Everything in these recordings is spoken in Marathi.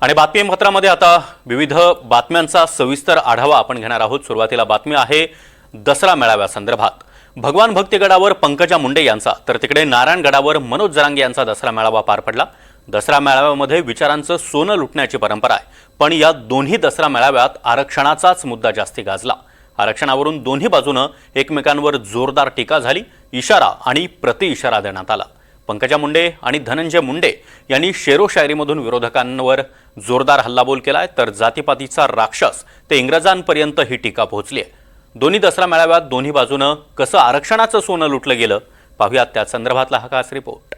आणि बातमी पत्रामध्ये आता विविध बातम्यांचा सविस्तर आढावा आपण घेणार आहोत. सुरुवातीला बातमी आहे दसरा मेळाव्यासंदर्भात भगवान भक्तीगडावर पंकजा मुंडे यांचा तर तिकडे नारायणगडावर मनोज जरांगे यांचा दसरा मेळावा पार पडला. दसरा मेळाव्यामध्ये विचारांचं सोनं लुटण्याची परंपरा आहे. पण या दोन्ही दसरा मेळाव्यात आरक्षणाचाच मुद्दा जास्ती गाजला. आरक्षणावरून दोन्ही बाजूनं एकमेकांवर जोरदार टीका झाली. इशारा आणि प्रतिइशारा देण्यात आला. पंकजा मुंडे आणि धनंजय मुंडे यांनी शेरो शायरीमधून विरोधकांवर जोरदार हल्लाबोल केलाय तर जातीपातीचा राक्षस ते इंग्रजांपर्यंत ही टीका पोहोचली आहे दोन्ही दसरा मेळाव्यात दोन्ही बाजूनं कसं आरक्षणाचं सोनं लुटलं गेलं पाहूयात त्या संदर्भातला हा खास रिपोर्ट.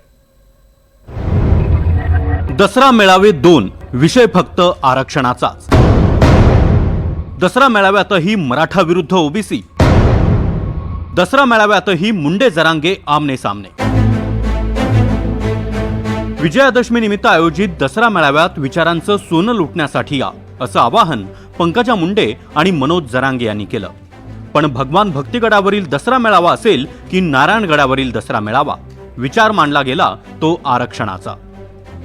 दसरा मेळावे दोन विषय फक्त आरक्षणाचाच. दसरा मेळाव्यातही मराठा विरुद्ध ओबीसी. दसरा मेळाव्यातही मुंडे जरांगे आमने सामने. विजयादशमी निमित्त आयोजित दसरा मेळाव्यात विचारांचं सोनं लुटण्यासाठी या असं आवाहन पंकजा मुंडे आणि मनोज जरांगे यांनी केलं. पण भगवान भक्तिगडावरील दसरा मेळावा असेल की नारायणगडावरील दसरा मेळावा? विचार मांडला गेला तो आरक्षणाचा.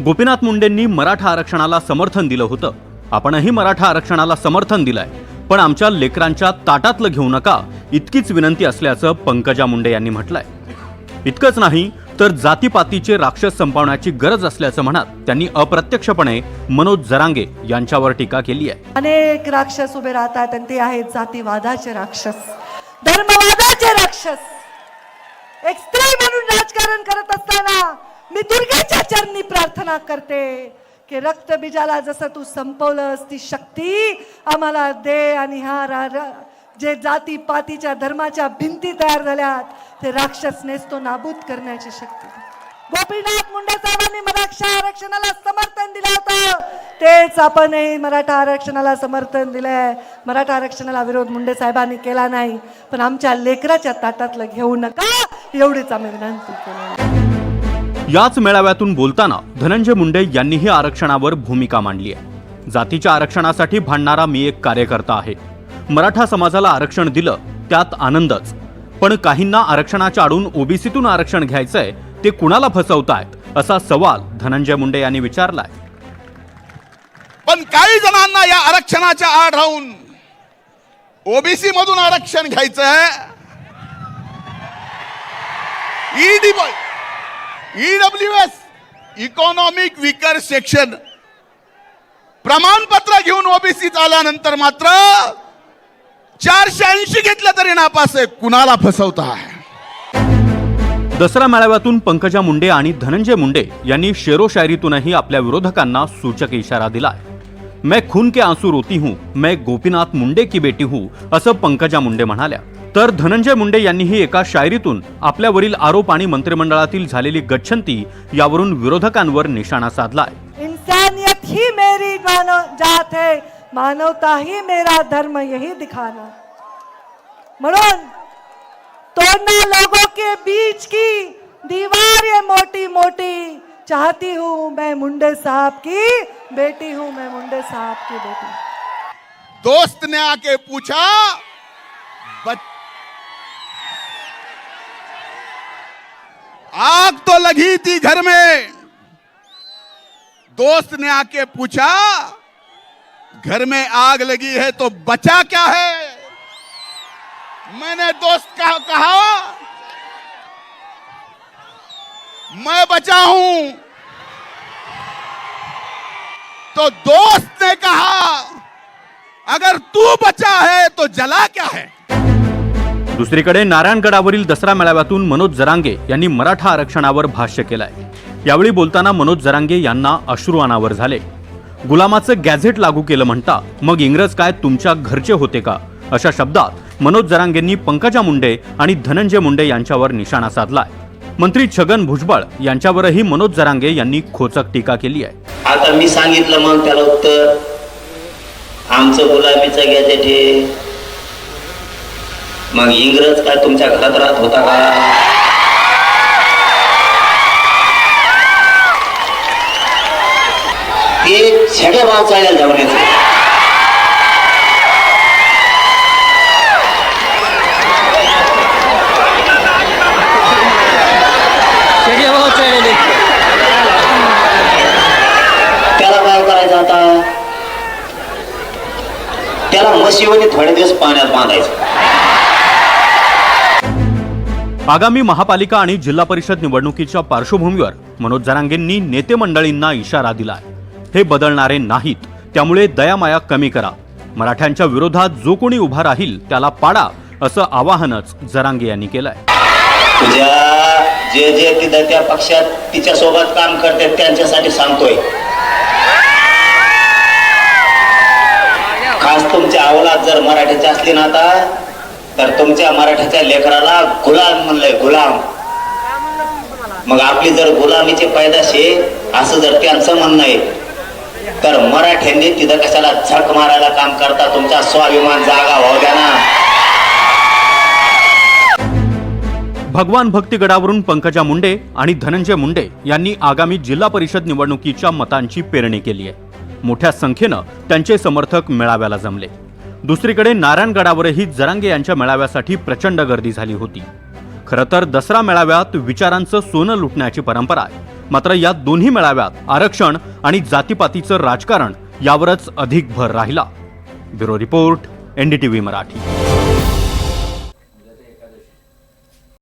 गोपीनाथ मुंडेंनी मराठा आरक्षणाला समर्थन दिलं होतं. आपणही मराठा आरक्षणाला समर्थन दिलंय. पण आमच्या लेकरांच्या ताटातलं घेऊ नका इतकीच विनंती असल्याचं पंकजा मुंडे यांनी म्हटलंय. इतकंच नाही तर जातीपातीचे राक्षस संपवण्याची गरज असल्याचं म्हणत त्यांनी अप्रत्यक्षपणे मनोज जरांगे यांच्यावर टीका केली आहे. अनेक राक्षस उभे राहतात आणि ते आहेत जातीवादाचे राक्षस धर्मवादाचे राक्षस. एक स्त्री म्हणून राजकारण करत असताना मी दुर्गेच्या चरणी प्रार्थना करते की रक्तबीजाला जसं तू संपवलंस ती शक्ती आम्हाला दे आणि हा रा- रा- जे जाती पातीच्या धर्माच्या भिंती तयार झाल्यात ते राक्षसनेच तो नाबूद करण्याची शक्ती. गोपीनाथ मुंडे साहेबांनी मराठा आरक्षणाला समर्थन दिलं होतं. तेच आपणही मराठा आरक्षणाला समर्थन दिलंय. मराठा आरक्षणाला विरोध मुंडे साहेबांनी केला नाही. पण आमच्या लेकराच्या ताटातलं घेऊ नका एवढीच आम्ही विनंती केली. याच मेळाव्यातून बोलताना धनंजय मुंडे यांनीही आरक्षणावर भूमिका मांडली आहे. जातीच्या आरक्षणासाठी भांडणारा मी एक कार्यकर्ता आहे. मराठा समाजाला आरक्षण दिलं त्यात आनंदच. पण काहींना आरक्षणाच्या आडून ओबीसीतून आरक्षण घ्यायचंय ते कुणाला फसवतायत? असा सवाल धनंजय मुंडे यांनी विचारलाय. पण काही जणांना या आरक्षणाच्या आड राहून ओबीसी मधून आरक्षण घ्यायचंय. ED EW S economic weaker section प्रमाणपत्र घेऊन ओबीसी आल्यानंतर मात्र चारशे ऐंशी घेतलं तरी नापास आहे. कुणाला फसवताय दसरा मेळाव्यातून पंकजा मुंडे आणि धनंजय मुंडे यांनी शेरो शायरीतूनही आपल्या विरोधकांना सूचक इशारा दिलाय. मैं खून के आंसू रोती हूं मैं गोपीनाथ मुंडे की बेटी हूं असं पंकजा मुंडे म्हणाल्या. तर धनंजय मुंडे यांनीही एका शायरीतून आपल्यावरील आरोप आणि मंत्रिमंडळातील झालेली गच्छंती यावरून विरोधकांवर निशाणा साधलाय. इंसानियत ही मेरी जात है. मानवता ही मेरा धर्म, यही दिखाना। म्हणून तोड़ना लोगों के बीच की दीवार ये मोटी मोटी चाहती हूँ मैं मुंडे साहब की बेटी हूँ, मैं मुंडे साहब की बेटी। दोस्त ने आके पूछा, बच... आग तो लगी थी घर में। दोस्त ने आके पूछा घर में आग लगी है तो बचा क्या है? मैंने दोस्त का कहा मैं बचा हूं। तो दोस्त ने कहा अगर तू बचा है तो जला क्या है? दुसरीकडे नारायणगडावरील दसरा मेळाव्यातून मनोज जरांगे यांनी मराठा आरक्षणावर भाष्य केलंय. यावेळी बोलताना मनोज जरांगे यांना अश्रू अनावर झाले. गुलामाचं गॅझेट लागू केलं म्हणता मग इंग्रज काय तुमच्या घरचे होते का? अशा शब्दात मनोज जरांगेंनी पंकजा मुंडे आणि धनंजय मुंडे यांच्यावर निशाणा साधलाय. मंत्री छगन भुजबळ यांच्यावरही मनोज जरांगे यांनी खोचक टीका केली आहे. आता मी सांगितलं मग त्याला उत्तर आमचं गुलाबीचं गॅजेट हे मग इंग्रज काय तुमच्या घरात राहत होता का? ते त्याला थोडे दिवस पाण्यात बांधायचं. आगामी महापालिका आणि जिल्हा परिषद निवडणुकीच्या पार्श्वभूमीवर मनोज जरांगेंनी नेते मंडळींना इशारा दिलाय. हे बदलणारे नाहीत. त्यामुळे दयामाया कमी करा. मराठ्यांच्या विरोधात जो कोणी उभा राहील त्याला पाडा असं आवाहनच जरांगे यांनी केलंय. तुझ्या जे जे तिथं त्या पक्षात तिच्या सोबत काम करते त्यांच्यासाठी सांगतोय. खास तुमच्या अवलाद जर मराठीची असली ना आता तर तुमच्या मराठीच्या लेकराला गुलाम म्हणलंय गुलाम. मग आपली जर गुलामीची पैदाशी असं जर त्यांचं म्हणणं आहे तर मराठ्यांनी तिथं कशाला झक मारायला काम करता? तुमचा स्वाभिमान जागा होऊ द्या ना. भगवान भक्तीगडावरून पंकजा मुंडे आणि धनंजय मुंडे यांनी आगामी जिल्हा परिषद निवडणुकीच्या मतांची पेरणी केली आहे. मोठ्या संख्येनं त्यांचे समर्थक मेळाव्याला जमले. दुसरीकडे नारायणगडावरही जरांगे यांच्या मेळाव्यासाठी प्रचंड गर्दी झाली होती. खरं तर दसरा मेळाव्यात विचारांचं सोनं लुटण्याची परंपरा आहे. मात्र या दोन्ही मेळाव्यात आरक्षण आणि जातीपातीचं राजकारण यावरच अधिक भर राहिला. Bureau report NDTV Marathi.